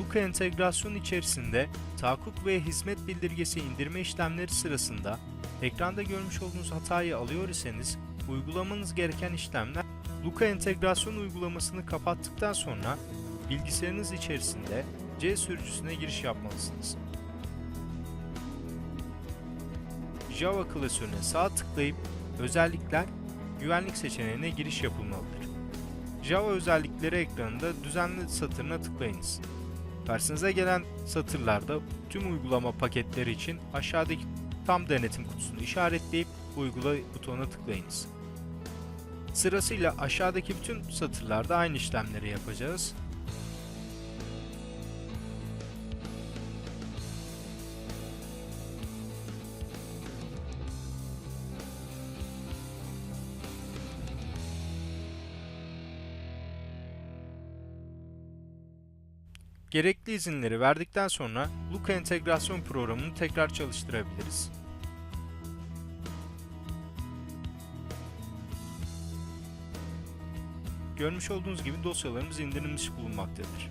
Luka entegrasyonu içerisinde tahakkuk ve hizmet bildirgesi indirme işlemleri sırasında ekranda görmüş olduğunuz hatayı alıyor iseniz uygulamanız gereken işlemler Luka entegrasyon uygulamasını kapattıktan sonra bilgisayarınız içerisinde C sürücüsüne giriş yapmalısınız. Java klasörüne sağ tıklayıp Özellikler, Güvenlik seçeneğine giriş yapılmalıdır. Java özellikleri ekranında düzenli satırına tıklayınız. Karşınıza gelen satırlarda tüm uygulama paketleri için aşağıdaki tam denetim kutusunu işaretleyip uygula butonuna tıklayınız. Sırasıyla aşağıdaki bütün satırlarda aynı işlemleri yapacağız. Gerekli izinleri verdikten sonra Luka entegrasyon programını tekrar çalıştırabiliriz. Görmüş olduğunuz gibi dosyalarımız indirilmiş bulunmaktadır.